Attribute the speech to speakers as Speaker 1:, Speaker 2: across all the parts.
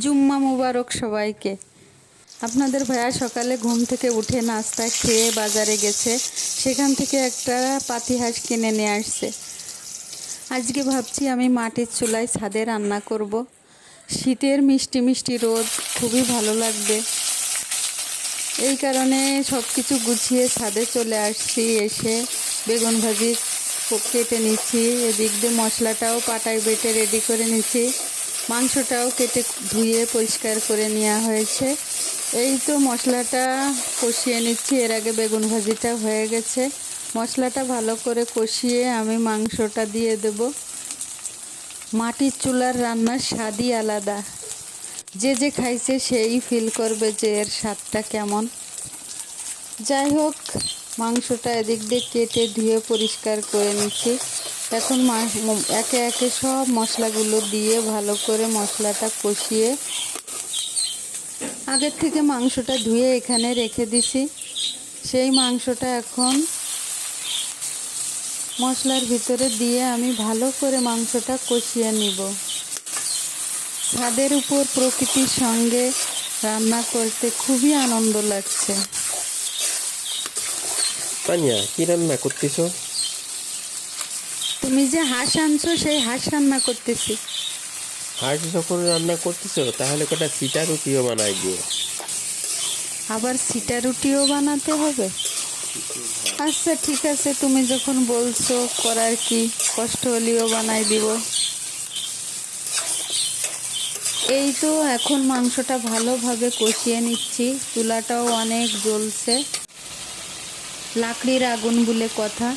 Speaker 1: জুম্মা মুবারক সবাইকে। আপনাদের ভাইয়া সকালে ঘুম থেকে উঠে নাস্তা খেয়ে বাজারে গেছে, সেখান থেকে একটা পাতি হাঁস কিনে নিয়ে আসছে। আজকে ভাবছি আমি মাটির চুলায় ছাদে রান্না করব। শীতের মিষ্টি মিষ্টি রোদ, খুবই ভালো লাগবে। এই কারণে সব কিছু গুছিয়ে ছাদে চলে আসছি, এসে বেগুন ভাজি কেটে নিচ্ছি, এদিক দিয়ে মশলাটাও পাটায় বেটে রেডি করে নিচ্ছি। মাংসটাও কেটে ধুয়ে পরিষ্কার করে নেওয়া হয়েছে। এই তো মশলাটা কষিয়ে নিচ্ছি। এর আগে বেগুন ভাজিটা হয়ে গেছে। মশলাটা ভালো করে কষিয়ে আমি মাংসটা দিয়ে দেব। মাটির চুলার রান্নার স্বাদই আলাদা। যে যে খাইছে সেই ফিল করবে যে এর স্বাদটা কেমন। যাই হোক, মাংসটা এদিক দিয়ে কেটে ধুয়ে পরিষ্কার করে নিচ্ছি। এখন একে একে সব মশলাগুলো দিয়ে ভালো করে মশলাটা কষিয়ে আগের থেকে মাংসটা ধুয়ে এখানে রেখে দিছি। সেই মাংসটা এখন মশলার ভিতরে দিয়ে আমি ভালো করে মাংসটা কষিয়ে নিব। ছাদের উপর প্রকৃতির সঙ্গে রান্না করতে খুবই আনন্দ লাগছে।
Speaker 2: তানিয়া, কি রান্না করতেছো?
Speaker 1: তুমি যে হাঁস আনছো সেই হাঁস রান্না করতেছি।
Speaker 2: হাঁস যখন রান্না করতেছো তাহলে কটা সিটা রুটিও বানাই দিও।
Speaker 1: আবার সিটা রুটিও বানাতে হবে? আচ্ছা ঠিক আছে তুমি যখন বলছো করার কি কষ্ট হলেও বানাই দিব। এই তো এখন মাংসটা ভালোভাবে কষিয়ে নিচ্ছি চুলাটাও অনেক জ্বলছে। লাকড়ির আগুন বলে কথা।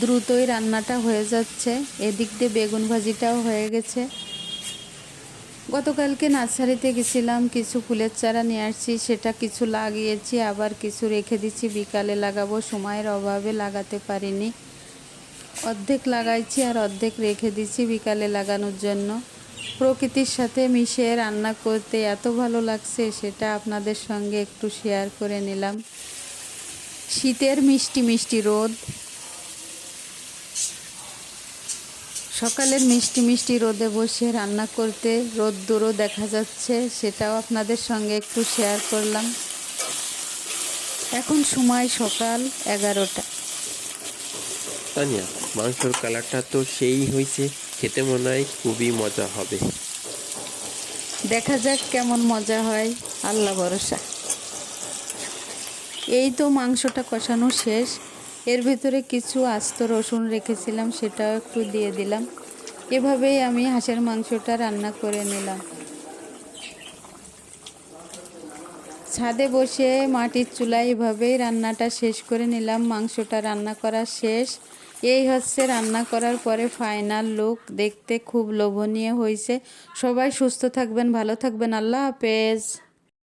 Speaker 1: দ্রুতই রান্নাটা হয়ে যাচ্ছে। এদিক দিয়ে বেগুন ভাজিটাও হয়ে গেছে। গতকালকে নার্সারিতে গেছিলাম, কিছু ফুলের চারা নিয়ে আসছি, সেটা কিছু লাগিয়েছি, আবার কিছু রেখে দিচ্ছি। বিকালে লাগাবো, সময়ের অভাবে লাগাতে পারিনি। অর্ধেক লাগাইছি আর অর্ধেক রেখে দিচ্ছি বিকালে লাগানোর জন্য। প্রকৃতির সাথে মিশে রান্না করতে এত ভালো লাগছে, সেটা আপনাদের সঙ্গে একটু শেয়ার করে নিলাম। শীতের মিষ্টি মিষ্টি রোদ। সকালের মিষ্টি মিষ্টি রোদে বসে রান্না করতে রোদ দূরও দেখা যাচ্ছে সেটাও আপনাদের সঙ্গে একটু শেয়ার করলাম। এখন সময় সকাল এগারোটা।
Speaker 2: তানিয়া মাংসর কালারটা তো সেই হয়েছে খেতে মনে হয় খুবই মজা হবে।
Speaker 1: দেখা যাক কেমন মজা হয় আল্লাহ ভরসা। এই তো মাংসটা কষানো শেষ এর ভিতরে কিছু আস্ত রসুন রেখেছিলাম, সেটাও একটু দিয়ে দিলাম। এভাবেই আমি হাঁসের মাংসটা রান্না করে নিলাম। ছাদে বসে মাটির চুলায় এভাবেই রান্নাটা শেষ করে নিলাম। মাংসটা রান্না করা শেষ। এই হচ্ছে রান্না করার পরে ফাইনাল লুক দেখতে খুব লোভনীয় হয়েছে। সবাই সুস্থ থাকবেন, ভালো থাকবেন। আল্লাহ হাফেজ।